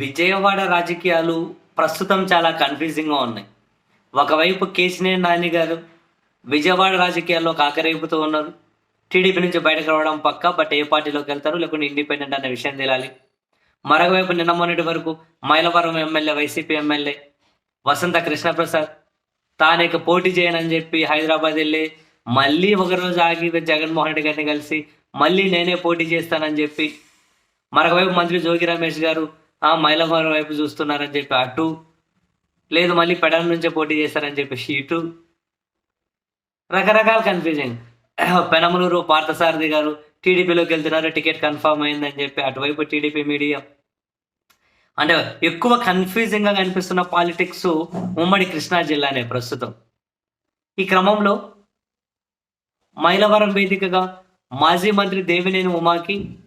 విజయవాడ రాజకీయాలు ప్రస్తుతం చాలా కన్ఫ్యూజింగ్గా ఉన్నాయి. ఒకవైపు కేసినేని నాని గారు విజయవాడ రాజకీయాల్లో కాకరేపుతూ ఉన్నారు. టీడీపీ నుంచి బయటకు రావడం పక్క బట్ ఏ పార్టీలోకి వెళ్తారు లేకుంటే ఇండిపెండెంట్ అనే విషయం తెలాలి. మరొకవైపు నిన్న మొన్నటి వరకు Mylavaram MLA YCP MLA Vasantha Krishnaprasad తానేక పోటీ చేయనని చెప్పి హైదరాబాద్ వెళ్ళి మళ్ళీ ఒకరోజు ఆగి జగన్మోహన్ రెడ్డి గారిని కలిసి మళ్ళీ నేనే పోటీ చేస్తానని చెప్పి మరొకవైపు మంత్రి జోగి రమేష్ గారు మైలవరం వైపు చూస్తున్నారని చెప్పి అటు లేదు మళ్ళీ పెడల నుంచే పోటీ చేస్తారని చెప్పి ఇటు. రకరకాల కన్ఫ్యూజింగ్ పెనమలూరు పార్థసారథి గారు టీడీపీలోకి వెళ్తున్నారు టికెట్ కన్ఫర్మ్ అయిందని చెప్పి అటువైపు టీడీపీ మీడియా. అంటే ఎక్కువ కన్ఫ్యూజింగ్గా కనిపిస్తున్న పాలిటిక్స్ ఉమ్మడి కృష్ణా జిల్లానే ప్రస్తుతం. ఈ క్రమంలో మైలవరం వేదికగా మాజీ మంత్రి దేవినేని ఉమాకి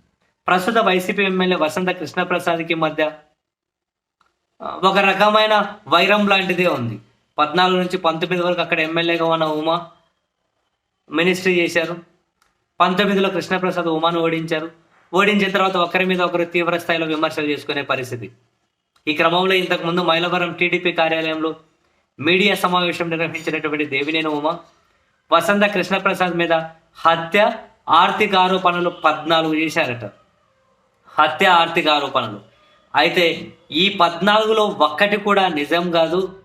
ప్రస్తుత వైసీపీ ఎమ్మెల్యే వసంత కృష్ణప్రసాద్కి మధ్య ఒక రకమైన వైరం లాంటిదే ఉంది. పద్నాలుగు నుంచి పంతొమ్మిది వరకు అక్కడ ఎమ్మెల్యేగా ఉన్న ఉమా మినిస్ట్రీ చేశారు. పంతొమ్మిదిలో కృష్ణప్రసాద్ ఉమాను ఓడించారు. ఓడించిన తర్వాత ఒకరి మీద ఒకరు తీవ్ర స్థాయిలో విమర్శలు చేసుకునే పరిస్థితి. ఈ క్రమంలో ఇంతకుముందు మైలవరం టీడీపీ కార్యాలయంలో మీడియా సమావేశం నిర్వహించినటువంటి దేవినేని ఉమా వసంత కృష్ణప్రసాద్ మీద హత్య ఆర్థిక ఆరోపణలు పద్నాలుగు చేశారట. హత్య ఆర్థిక ఆరోపణలు. అయితే ఈ పద్నాలుగులో ఒక్కటి కూడా నిజం కాదు.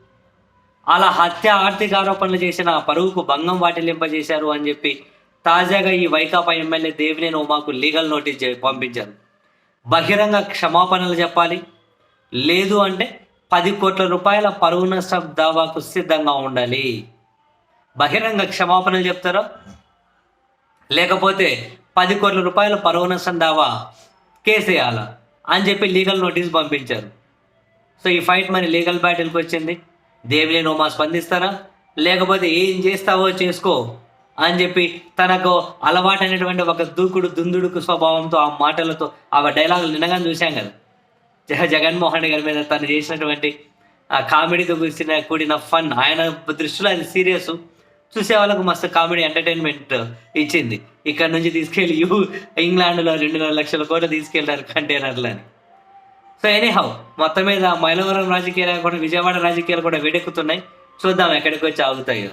అలా హత్య ఆర్థిక ఆరోపణలు చేసిన పరువుకు భంగం వాటిల్లింపజేశారు అని చెప్పి తాజాగా ఈ వైకాపా ఎమ్మెల్యే దేవినేని ఉమాకు లీగల్ నోటీస్ పంపించారు. బహిరంగ క్షమాపణలు చెప్పాలి. లేదు అంటే పది కోట్ల రూపాయల పరువు నష్టం దావాకు సిద్ధంగా ఉండాలి. బహిరంగ క్షమాపణలు చెప్తారా? లేకపోతే పది కోట్ల రూపాయల పరువు నష్టం దావా కేసేయాలా అని చెప్పి లీగల్ నోటీస్ పంపించారు. సో ఈ ఫైట్ మరి లీగల్ బ్యాటిల్కి వచ్చింది. దేవిలేని మా స్పందిస్తారా? లేకపోతే ఏం చేస్తావో చేసుకో అని చెప్పి తనకు అలవాటైనటువంటి ఒక దూకుడు దుందుడుకు స్వభావంతో ఆ మాటలతో ఆ డైలాగులు నిన్నగానే చూశాం కదా. జగన్మోహన్ రెడ్డి గారి మీద తను చేసినటువంటి ఆ కామెడీతో కూర్చిన కూడిన ఫన్. ఆయన దృష్టిలో అది సీరియస్. చూసే వాళ్ళకు మస్తు కామెడీ ఎంటర్టైన్మెంట్ ఇచ్చింది. ఇక్కడ నుంచి తీసుకెళ్ళి యూ ఇంగ్లాండ్లో రెండున్నర లక్షల కోట్లు తీసుకెళ్ళారు కంటైనర్లని. సో ఎనీహౌ మొత్తం మీద మైలవరం రాజకీయాలు కూడా విజయవాడ రాజకీయాలు కూడా వేడెక్కుతున్నాయి. చూద్దాం ఎక్కడికి వచ్చి ఆగుతాయో.